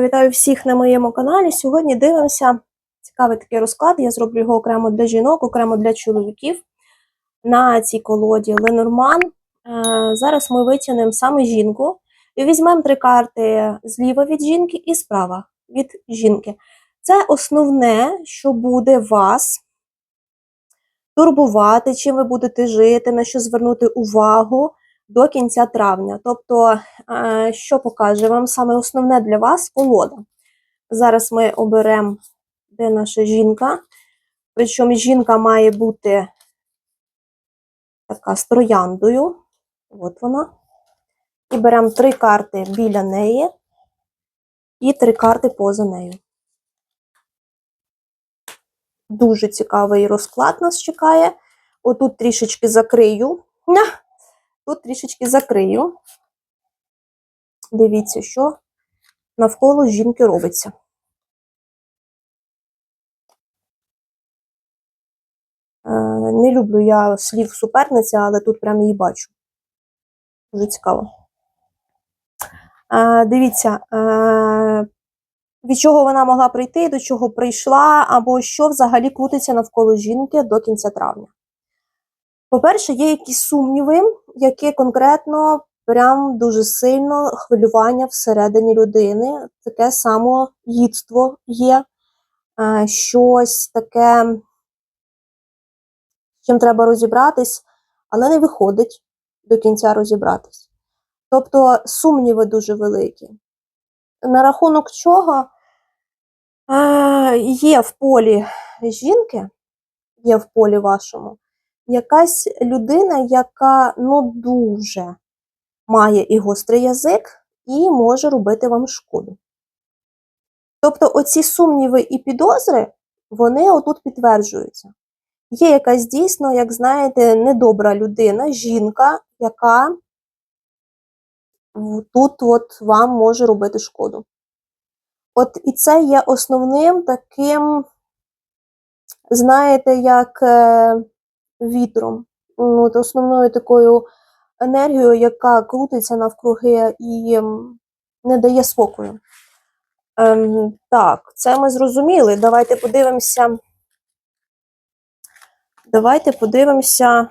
Вітаю всіх на моєму каналі. Сьогодні дивимося цікавий такий розклад. Я зроблю його окремо для жінок, окремо для чоловіків на цій колоді Ленорман. Е, Зараз ми витягнемо саме жінку і візьмемо три карти зліва від жінки і справа від жінки. Це основне, що буде вас турбувати, чим ви будете жити, на що звернути увагу до кінця травня. Тобто, е, що покаже вам саме основне для вас колода. Зараз ми оберемо, де наша жінка. Причому жінка має бути така з трояндою. От вона. І беремо три карти біля неї і три карти поза нею. Дуже цікавий розклад нас чекає. Отут трішечки закрию. Тут трішечки закрию. Дивіться, що навколо жінки робиться. Е, Не люблю я слів суперниця, але тут прям її бачу. Дуже цікаво. Е, Дивіться, е, від чого вона могла прийти, до чого прийшла, або що взагалі крутиться навколо жінки до кінця травня. По-перше, є якісь сумніви, які конкретно прям дуже сильно хвилювання всередині людини. Таке самоїдство є, е, щось таке, з чим треба розібратись, але не виходить до кінця розібратись. Тобто сумніви дуже великі. На рахунок чого е, є в полі жінки, є в полі вашому якась людина, яка ну дуже має і гострий язик, і може робити вам шкоду. Тобто, оці сумніви і підозри, вони отут підтверджуються. Є якась дійсно, як знаєте, недобра людина, жінка, яка тут от вам може робити шкоду. От і це є основним таким, знаєте, як е, вітром, от основною такою енергією, яка крутиться навкруги і ем, не дає спокою. Ем, так, це ми зрозуміли. Давайте подивимося. Давайте подивимося.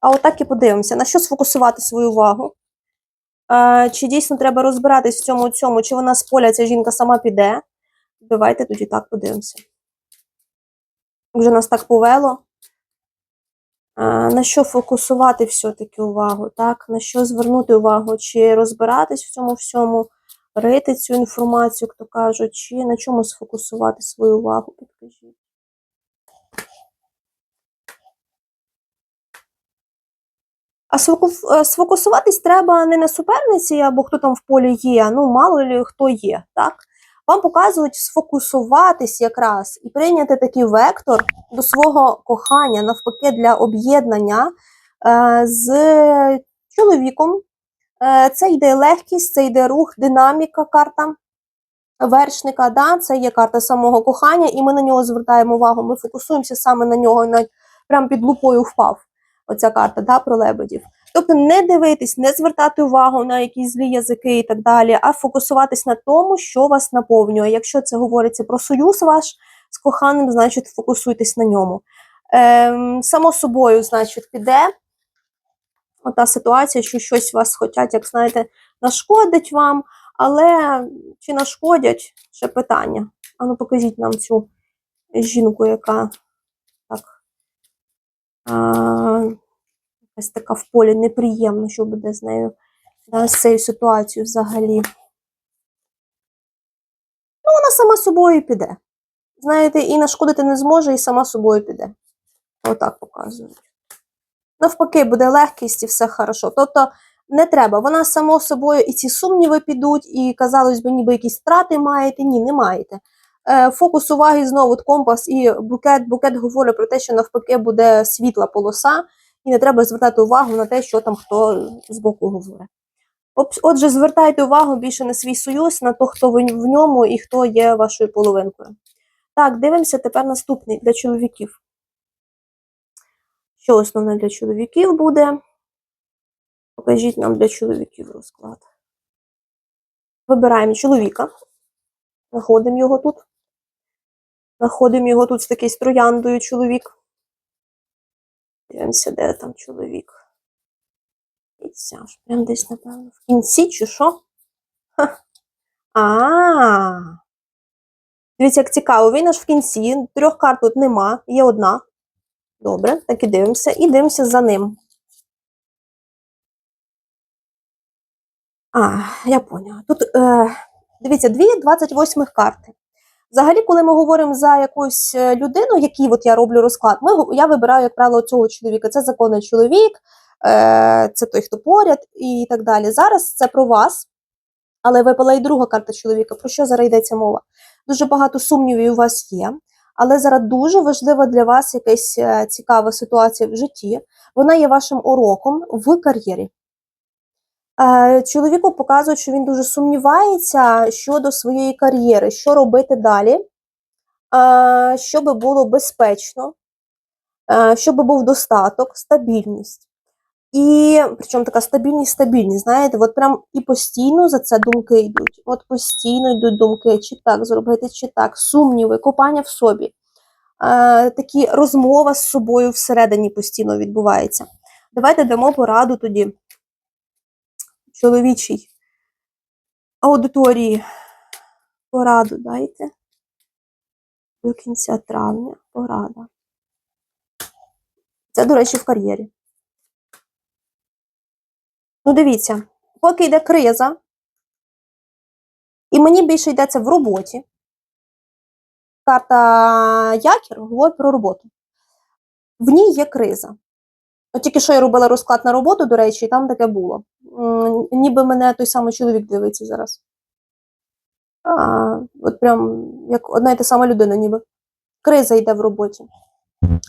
А отак і подивимося, на що сфокусувати свою увагу. Е, чи дійсно треба розбиратись в цьому цьому, чи вона з поля ця жінка сама піде. Давайте тоді так подивимося. Вже нас так повело. На що фокусувати все-таки увагу, так? На що звернути увагу? Чи розбиратись в цьому всьому, рити цю інформацію, як то кажуть, чи на чому сфокусувати свою увагу, підкажіть. А е, сфокусуватись треба не на суперниці або хто там в полі є, ну мало ли хто є, так? Вам показують сфокусуватись якраз і прийняти такий вектор до свого кохання, навпаки, для об'єднання е, з чоловіком. Е, це йде легкість, це йде рух, динаміка, карта вершника. Да? Це є карта самого кохання, і ми на нього звертаємо увагу. Ми фокусуємося саме на нього, навіть під лупою впав. Оця карта да, про лебедів. Тобто не дивитись, не звертати увагу на якісь злі язики і так далі, а фокусуватись на тому, що вас наповнює. Якщо це говориться про союз ваш з коханим, значить фокусуйтесь на ньому. Ем, само собою, значить, піде ота ситуація, що щось вас хочуть, як знаєте, нашкодить вам, але чи нашкодять ще питання. Ану, покажіть нам цю жінку, яка так. Якась така в полі неприємно, що буде з нею, да, з цією ситуацією взагалі. Ну, вона сама собою піде. Знаєте, і нашкодити не зможе, і сама собою піде. Отак показують. Навпаки, буде легкість і все хорошо. Тобто не треба. Вона само собою і ці сумніви підуть, і казалось би, ніби якісь втрати маєте. Ні, не маєте. Е, Фокус уваги знову компас і букет. Букет говорить про те, що навпаки буде світла полоса, і не треба звертати увагу на те, що там хто збоку говорить. Отже, звертайте увагу більше на свій союз, на то, хто ви в ньому і хто є вашою половинкою. Так, дивимося тепер наступний для чоловіків. Що основне для чоловіків буде? Покажіть нам для чоловіків розклад. Вибираємо чоловіка. Знаходимо його тут. Знаходимо його тут з такий з трояндою чоловік. Дивимося, де там чоловік. І аж прям десь, напевно, в кінці чи що? А. Дивіться, як цікаво, він аж в кінці. Трьох карт тут нема, є одна. Добре, так і дивимося. І дивимося за ним. А, я поняла. Тут, е, дивіться, дві 28 карти. Взагалі, коли ми говоримо за якусь е, людину, який от я роблю розклад, ми, я вибираю, як правило, цього чоловіка. Це законний чоловік, е, це той, хто поряд і так далі. Зараз це про вас, але випала і друга карта чоловіка. Про що зараз йдеться мова? Дуже багато сумнівів у вас є, але зараз дуже важлива для вас якась е, цікава ситуація в житті. Вона є вашим уроком в кар'єрі. Е, Чоловіку показують, що він дуже сумнівається щодо своєї кар'єри, що робити далі, е, щоб було безпечно, е, щоб був достаток, стабільність. І причому така стабільність, стабільність, знаєте, от прям і постійно за це думки йдуть. От постійно йдуть думки, чи так зробити, чи так, сумніви, копання в собі. Такі розмова з собою всередині постійно відбувається. Давайте дамо пораду тоді чоловічій аудиторії. Пораду дайте. До кінця травня порада. Це, до речі, в кар'єрі. Ну, дивіться, поки йде криза, і мені більше йдеться в роботі. Карта Якір говорить про роботу. В ній є криза. От тільки що я робила розклад на роботу, до речі, і там таке було. Ніби мене той самий чоловік дивиться зараз. А, от прям як одна і та сама людина, ніби. Криза йде в роботі.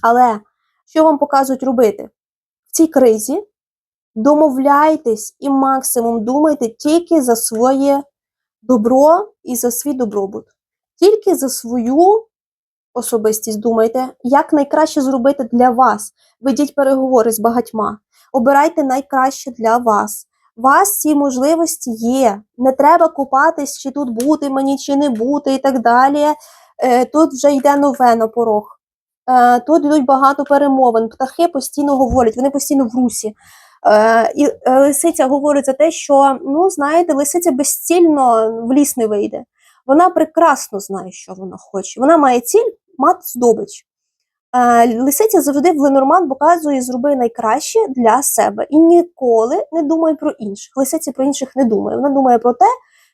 Але що вам показують робити? В цій кризі домовляйтесь і максимум думайте тільки за своє добро і за свій добробут. Тільки за свою особистість думайте, як найкраще зробити для вас. Ведіть переговори з багатьма. Обирайте найкраще для вас. У вас ці можливості є. Не треба купатись, чи тут бути мені, чи не бути, і так далі. Е, Тут вже йде нове на порог. Е, Тут йдуть багато перемовин. Птахи постійно говорять, вони постійно в русі. Е, І лисиця говорить за те, що ну знаєте, лисиця безцільно в ліс не вийде. Вона прекрасно знає, що вона хоче. Вона має ціль мати здобич. Е, Лисиця завжди в Ленорман показує зроби найкраще для себе і ніколи не думає про інших. Лисиця про інших не думає. Вона думає про те,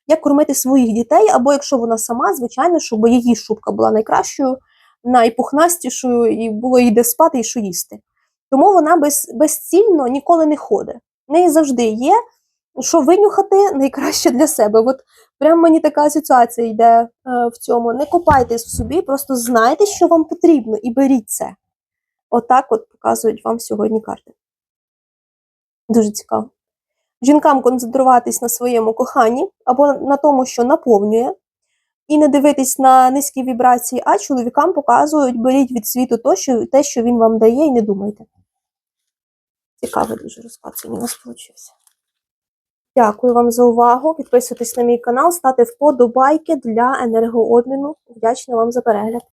як кормити своїх дітей, або якщо вона сама, звичайно, щоб її шубка була найкращою, найпухнастішою, і було їй де спати і що їсти. Тому вона без, безцільно ніколи не ходить. В неї завжди є, що винюхати найкраще для себе. От прям мені така асоціація йде е, в цьому. Не копайтесь в собі, просто знайте, що вам потрібно, і беріть це. Отак от показують вам сьогодні карти. Дуже цікаво. Жінкам концентруватись на своєму коханні або на тому, що наповнює, і не дивитись на низькі вібрації, а чоловікам показують, беріть від світу то, що, те, що він вам дає, і не думайте. Цікавий дуже розклад у нас вийшов. Дякую вам за увагу. Підписуйтесь на мій канал, ставте вподобайки для енергообміну. Вдячна вам за перегляд.